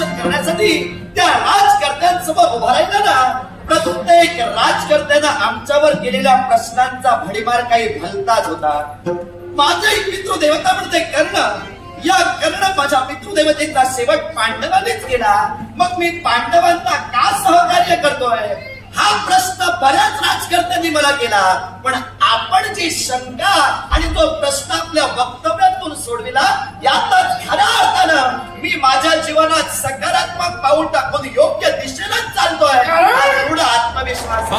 शासन करण्यासाठी त्या राजकर्त्यांसमोर उभा राहिला ना प्रत्येक राजकर्त्यानं आमच्यावर केलेल्या प्रश्नांचा भडीमार काही भलताच होता. माझा एक पितृदेवता म्हणते कर्ण. या कर्ण माझ्या पितृदेवतेचा शेवट पांडवांनीच केला. मग मी पांडवांना का सहकार्य करतोय? हा प्रश्न बऱ्याच राजकर्त्यांनी मला केला. पण आपण जी शंका आणि तो प्रश्न आपल्या वक्तव्यातून सोडविला यातच जीवनात सकारात्मक पाऊल टाकून योग्य दिशेला चालतोय आत्मविश्वास